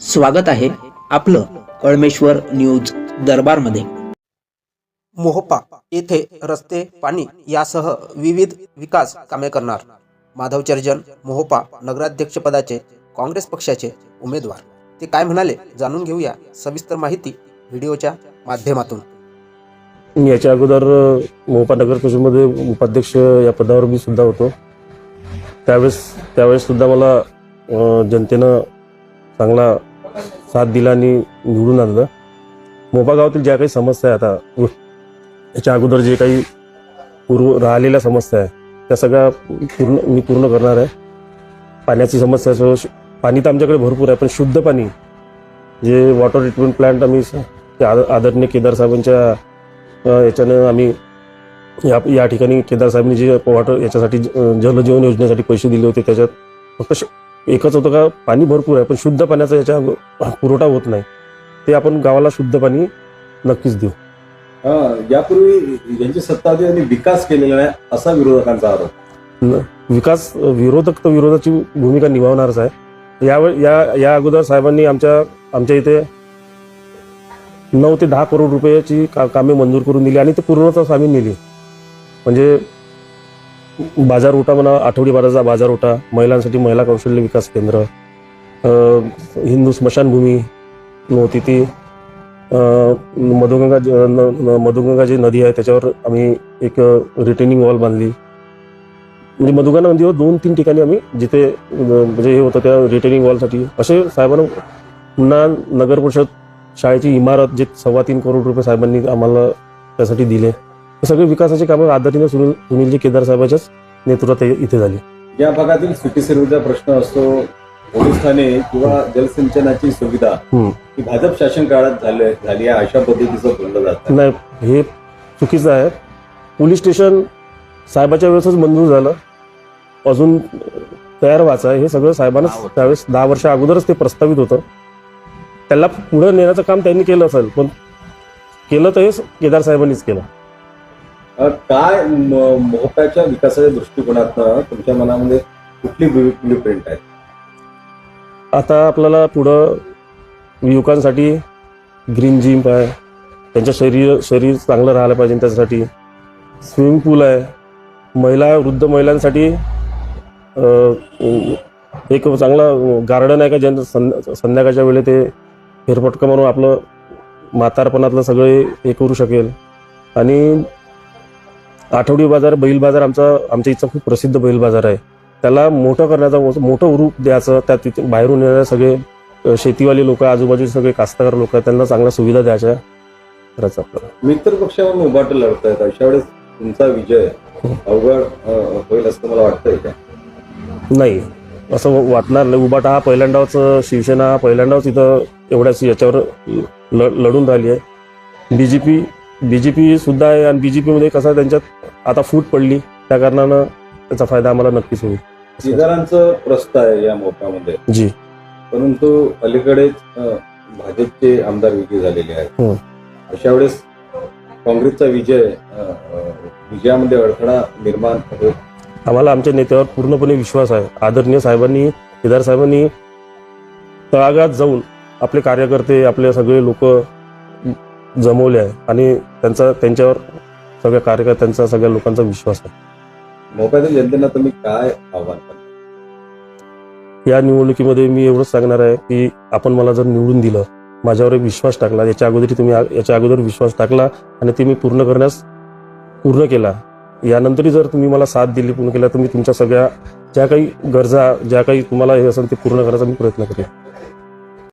स्वागत आहे आपलं कळमेश्वर न्यूज दरबारमध्ये. मोहपा येथे रस्ते पाणी यासह विविध विकास कामे करणार. माधव चर्जन मोहपा नगराध्यक्षपदाचे काँग्रेस पक्षाचे उमेदवार. ते काय म्हणाले जाणून घेऊया सविस्तर माहिती व्हिडिओच्या माध्यमातून. याच्या अगोदर मोपा नगर परिषदमध्ये उपाध्यक्ष या पदावर मी सुद्धा होतो. त्यावेळेस त्यावेळेस सुद्धा मला जनतेनं चांगला साथ दिला आणि निवडून आणलं. मोपा गावातील ज्या काही समस्या आहे आता याच्या अगोदर जे काही पूर्व राहिलेल्या समस्या आहे त्या सगळ्या पूर्ण मी पूर्ण करणार आहे. पाण्याची समस्या असो श- पाणी तर आमच्याकडे भरपूर आहे पण शुद्ध पाणी जे वॉटर ट्रीटमेंट प्लांट आम्ही ते आद- आदरणीय केदार साहेबांच्या याच्यानं आम्ही या या ठिकाणी केदार साहेबांनी जे वॉटर याच्यासाठी जलजीवन योजनेसाठी पैसे दिले होते त्याच्यात फक्त एकच होतं का पाणी भरपूर आहे पण शुद्ध पाण्याचा याच्या पुरवठा होत नाही. ते आपण गावाला शुद्ध पाणी नक्कीच देऊ. हा, यापूर्वी यांची सत्ता आणि विकास केलेला नाही असा विरोधकांचा आरोप. विकास विरोधक तर विरोधाची भूमिका निभावणारच आहे. यावेळी या या अगोदर साहेबांनी आमच्या आमच्या इथे नऊ ते दहा करोड रुपयाची का कामे मंजूर करून दिली आणि ते पूर्णतः आम्ही नेली. म्हणजे बाजार ओटा म्हणा आठवडी बाजाराचा बाजार ओटा महिलांसाठी महिला कौशल्य विकास केंद्र हिंदू स्मशानभूमी नव्हती ती मधुगंगा ज- न- मधुगंगा जी नदी आहे त्याच्यावर आम्ही एक रिटेनिंग वॉल बांधली. म्हणजे मधुगंगा नदीवर दोन तीन ठिकाणी आम्ही जिथे म्हणजे हे होतं त्या रिटेनिंग वॉलसाठी असे साहेबांना पुन्हा नगर परिषद शाळेची इमारत जे सव्वा तीन करोड रुपये साहेबांनी आम्हाला त्यासाठी दिले. सगळे विकासाची कामं आदरणीय सुनील सुनीलजी केदार साहेबाच्याच नेतृत्वात इथे झाली. या भागातील सुटी सेवेचा प्रश्न असतो पोलीस ठाणे किंवा जलसिंचनाची सुविधा. ही भाजप शासन काळात झाली झाली आहे अशा पद्धतीचं बोललं जातं नाही हे चुकीचं आहे. पोलीस स्टेशन साहेबाच्या वेळेसच मंजूर झालं. अजून तयार व्हायचं हे सगळं साहेबांना त्यावेळेस दहा वर्षा अगोदरच ते प्रस्तावित होतं. त्याला पुढे नेण्याचं काम त्यांनी केलं असेल पण केलं तर हे केदार साहेबांनीच केलं. काय म- विकासाच्या दृष्टिकोनातनं तुमच्या मनामध्ये कुठली ब्लू प्रिंट आहे? आता आपल्याला पुढं युवकांसाठी ग्रीन जिम आहे. त्यांचं शरीर शरीर चांगलं राहायला पाहिजे त्याच्यासाठी स्विमिंग पूल आहे. महिला वृद्ध महिलांसाठी एक चांगला गार्डन आहे का? ज्यांचं संध्या संध्याकाळच्या वेळे ते फेरफटका म्हणून आपलं म्हातारपणातलं सगळे हे करू शकेल. आणि आठवडी बाजार बैल बाजार आमचा आमच्या इथचा खूप प्रसिद्ध बैल बाजार आहे. त्याला मोठं करण्याचा मोठं रूप द्यायचं त्या तिथे बाहेरून येणारे सगळे शेतीवाले लोक आजूबाजूचे सगळे कास्तकार लोक आहेत त्यांना चांगल्या सुविधा द्यायच्या. करायचं आपल्याला. मित्र पक्षावरून उभाट लढतायत. अशा वेळेस तुमचा विजय अवघड होईल असं मला वाटतंय का? नाही. असं वाटणार नाही. उबाटा हा पहिल्यांदाच शिवसेना हा पहिल्यांदाच इथं एवढ्याच याच्यावर लढून राहिली आहे. B J P B J P सुद्धा आहे आणि बी जे पीमध्ये कसं त्यांच्यात आता फूट पडली. त्या कारणानं त्याचा फायदा आम्हाला नक्कीच होईल. शेजारांचं प्रस्त आहे या मोठ्यामध्ये. जी. परंतु अलीकडेच भाजपचे आमदार विजयी झालेले आहेत. हो. अशा वेळेस काँग्रेसचा विजय विजयामध्ये अडथळा निर्माण आम्हाला आमच्या नेत्यावर पूर्णपणे विश्वास आहे. आदरणीय साहेबांनी केदार साहेबांनी तळागाळात जाऊन आपले कार्यकर्ते आपले सगळे लोक जमवले आहे. आणि त्यांचा त्यांच्यावर सगळ्या कार्यकर्त्यांचा सगळ्या लोकांचा विश्वास आहे. मोठ्यातील जनतेला तुम्ही काय आव्हान करता? या निवडणुकीमध्ये मी एवढंच सांगणार आहे की आपण मला जर निवडून दिलं माझ्यावर एक विश्वास टाकला याच्या अगोदर तुम्ही याच्या अगोदर विश्वास टाकला आणि ते मी पूर्ण करण्यास पूर्ण केला. यानंतरही जर तुम्ही मला साथ दिली पूर्ण केला तर मी तुमच्या सगळ्या ज्या काही गरजा ज्या काही तुम्हाला हे असेल ते पूर्ण करायचा मी प्रयत्न करेन.